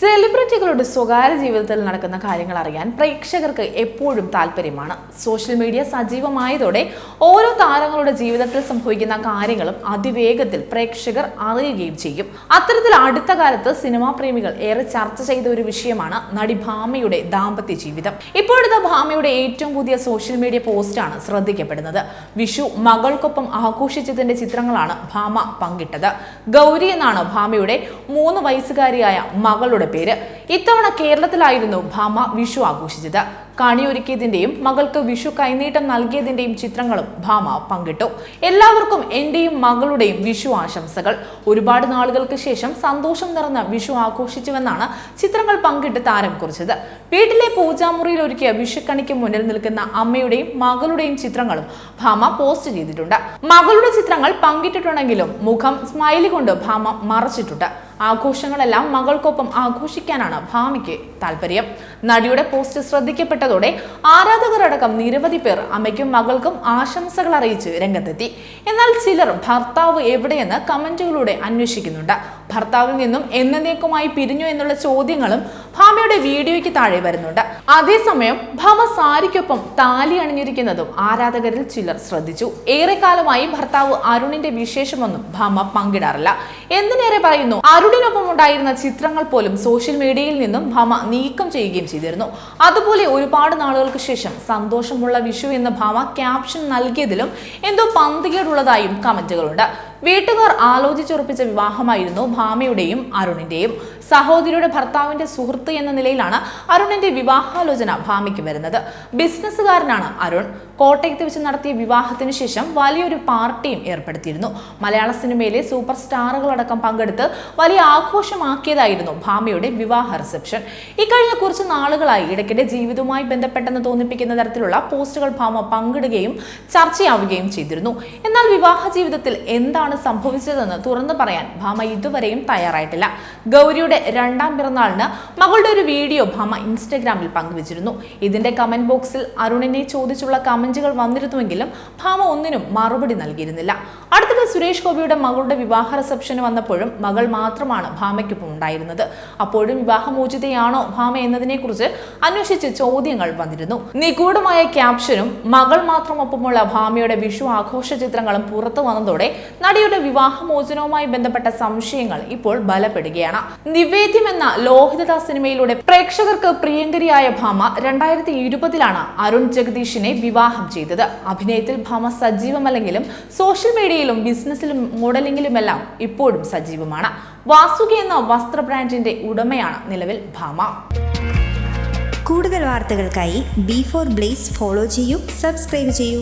Você സെലിബ്രിറ്റികളുടെ സ്വകാര്യ ജീവിതത്തിൽ നടക്കുന്ന കാര്യങ്ങൾ അറിയാൻ പ്രേക്ഷകർക്ക് എപ്പോഴും താല്പര്യമാണ്. സോഷ്യൽ മീഡിയ സജീവമായതോടെ ഓരോ താരങ്ങളുടെ ജീവിതത്തിൽ സംഭവിക്കുന്ന കാര്യങ്ങളും അതിവേഗത്തിൽ പ്രേക്ഷകർ അറിയുകയും ചെയ്യും. അത്തരത്തിൽ അടുത്ത കാലത്ത് സിനിമാ പ്രേമികൾ ഏറെ ചർച്ച ചെയ്ത ഒരു വിഷയമാണ് നടി ഭാമയുടെ ദാമ്പത്യ ജീവിതം. ഇപ്പോഴത്തെ ഭാമയുടെ ഏറ്റവും പുതിയ സോഷ്യൽ മീഡിയ പോസ്റ്റാണ് ശ്രദ്ധിക്കപ്പെടുന്നത്. വിഷു മകൾക്കൊപ്പം ആഘോഷിച്ചതിന്റെ ചിത്രങ്ങളാണ് ഭാമ പങ്കിട്ടത്. ഗൗരി എന്നാണ് ഭാമയുടെ മൂന്ന് വയസ്സുകാരിയായ മകളുടെ പേര്. ഇത്തവണ കേരളത്തിലായിരുന്നു ഭാമ വിഷു ആഘോഷിച്ചത്. കണിയൊരുക്കിയതിന്റെയും മകൾക്ക് വിഷു കൈനീട്ടം നൽകിയതിന്റെയും ചിത്രങ്ങളും ഭാമ പങ്കിട്ടു. എല്ലാവർക്കും എന്റെയും മകളുടെയും വിഷു ആശംസകൾ. ഒരുപാട് നാളുകൾക്ക് ശേഷം സന്തോഷം നിറഞ്ഞ വിഷു ആഘോഷിച്ചുവെന്നാണ് ചിത്രങ്ങൾ പങ്കിട്ട് താരം കുറിച്ചത്. വീട്ടിലെ പൂജാമുറിയിൽ ഒരുക്കിയ വിഷുക്കണിക്ക് മുന്നിൽ നിൽക്കുന്ന അമ്മയുടെയും മകളുടെയും ചിത്രങ്ങളും ഭാമ പോസ്റ്റ് ചെയ്തിട്ടുണ്ട്. മകളുടെ ചിത്രങ്ങൾ പങ്കിട്ടിട്ടുണ്ടെങ്കിലും മുഖം സ്മൈലി കൊണ്ട് ഭാമ മറച്ചിട്ടുണ്ട്. ആഘോഷങ്ങളെല്ലാം മകൾക്കൊപ്പം ആഘോഷിക്കാനാണ് ഭാമിക്ക് താല്പര്യം നടിയുടെ പോസ്റ്റ് ശ്രദ്ധിക്കപ്പെട്ടതോടെ ആരാധകരടക്കം നിരവധി പേർ അമ്മയ്ക്കും മകൾക്കും ആശംസകൾ അറിയിച്ച് രംഗത്തെത്തി. എന്നാൽ ചിലർ ഭർത്താവ് എവിടെയെന്ന് കമന്റുകളിലൂടെ അന്വേഷിക്കുന്നുണ്ട്. ഭർത്താവിൽ നിന്നും എന്നേക്കുമായി പിരിഞ്ഞു എന്നുള്ള ചോദ്യങ്ങളും ഭാമയുടെ വീഡിയോയ്ക്ക് താഴെ വരുന്നുണ്ട്. അതേസമയം ഭാമ സാരിക്കൊപ്പം താലി അണിഞ്ഞിരിക്കുന്നതും ആരാധകരിൽ ചിലർ ശ്രദ്ധിച്ചു. ഏറെക്കാലമായി ഭർത്താവ് അരുണിന്റെ വിശേഷമൊന്നും ഭാമ പങ്കിടാറില്ല. എന്തിനേറെ പറയുന്നു? അരുണിനൊപ്പം ഉണ്ടായിരുന്ന ചിത്രങ്ങൾ പോലും സോഷ്യൽ മീഡിയയിൽ നിന്നും ഭാമ നീക്കം ചെയ്യുകയും ചെയ്തിരുന്നു. അതുപോലെ ഒരുപാട് നാളുകൾക്ക് ശേഷം സന്തോഷമുള്ള വിഷു എന്ന ഭാമ ക്യാപ്ഷൻ നൽകിയതിലും എന്തോ പന്തികേടുള്ളതായും കമന്റുകളുണ്ട്. വീട്ടുകാർ ആലോചിച്ചുറപ്പിച്ച വിവാഹമായിരുന്നു ഭാമയുടെയും അരുണിന്റെയും. സഹോദരിയുടെ ഭർത്താവിന്റെ സുഹൃത്ത് എന്ന നിലയിലാണ് അരുണിന്റെ വിവാഹാലോചന ഭാമയ്ക്ക് വരുന്നത്. ബിസിനസ്സുകാരനാണ് അരുൺ. കോട്ടയത്ത് വെച്ച് നടത്തിയ വിവാഹത്തിന് ശേഷം വലിയൊരു പാർട്ടിയും ഏർപ്പെടുത്തിയിരുന്നു. മലയാള സിനിമയിലെ സൂപ്പർ സ്റ്റാറുകളടക്കം പങ്കെടുത്ത് വലിയ ആഘോഷമാക്കിയതായിരുന്നു ഭാമയുടെ വിവാഹ റിസപ്ഷൻ. ഇക്കഴിഞ്ഞ കുറച്ച് നാളുകളായി ഇടയ്ക്കിടെ ജീവിതവുമായി ബന്ധപ്പെട്ടെന്ന് തോന്നിപ്പിക്കുന്ന തരത്തിലുള്ള പോസ്റ്റുകൾ ഭാമ പങ്കിടുകയും ചർച്ചയാവുകയും ചെയ്തിരുന്നു. എന്നാൽ വിവാഹ ജീവിതത്തിൽ എന്താണ് സംഭവിച്ചതെന്ന് തുറന്നു പറയാൻ ഭാമ ഇതുവരെയും തയ്യാറായിട്ടില്ല. ഗൗരിയുടെ രണ്ടാം പിറന്നാളിന് മകളുടെ ഒരു വീഡിയോ ഭാമ ഇൻസ്റ്റഗ്രാമിൽ പങ്കുവച്ചിരുന്നു. ഇതിന്റെ കമന്റ് ബോക്സിൽ അരുണിനെ ചോദിച്ചുള്ള കമന്റുകൾ വന്നിരുന്നുവെങ്കിലും ഭാമ ഒന്നിനും മറുപടി നൽകിയിരുന്നില്ല. അടുത്തിടെ സുരേഷ് ഗോപിയുടെ മകളുടെ വിവാഹ റിസപ്ഷന് വന്നപ്പോഴും മകൾ മാത്രമാണ് ഭാമയ്ക്കൊപ്പം ഉണ്ടായിരുന്നത്. അപ്പോഴും വിവാഹമോചിതയാണോ ഭാമ എന്നതിനെക്കുറിച്ച് അന്വേഷിച്ച് ചോദ്യങ്ങൾ വന്നിരുന്നു. നിഗൂഢമായ ക്യാപ്ഷനും മകൾ മാത്രം ഒപ്പമുള്ള ഭാമയുടെ വിഷു ആഘോഷ ചിത്രങ്ങളും പുറത്തു വന്നതോടെ നടിയുടെ വിവാഹമോചനവുമായി ബന്ധപ്പെട്ട സംശയങ്ങൾ ഇപ്പോൾ ബലപ്പെടുകയാണ്. നിവേദ്യം എന്ന ലോഹിതദ സിനിമയിലൂടെ പ്രേക്ഷകർക്ക് പ്രിയങ്കരിയായ ഭാമ രണ്ടായിരത്തി ഇരുപതിലാണ് അരുൺ ജഗദീഷിനെ വിവാഹം ചെയ്തത്. അഭിനയത്തിൽ ഭാമ സജീവമല്ലെങ്കിലും സോഷ്യൽ മീഡിയയിലും ബിസിനസ്സിലും മോഡലിംഗിലുമെല്ലാം ഇപ്പോഴും സജീവമാണ്. വാസുകി എന്ന വസ്ത്ര ബ്രാൻഡിന്റെ ഉടമയാണ് നിലവിൽ ഭാമ. കൂടുതൽ വാർത്തകൾക്കായി ബി ഫോർ ബ്ലേസ് ഫോളോ ചെയ്യൂ സബ്സ്ക്രൈബ് ചെയ്യൂ.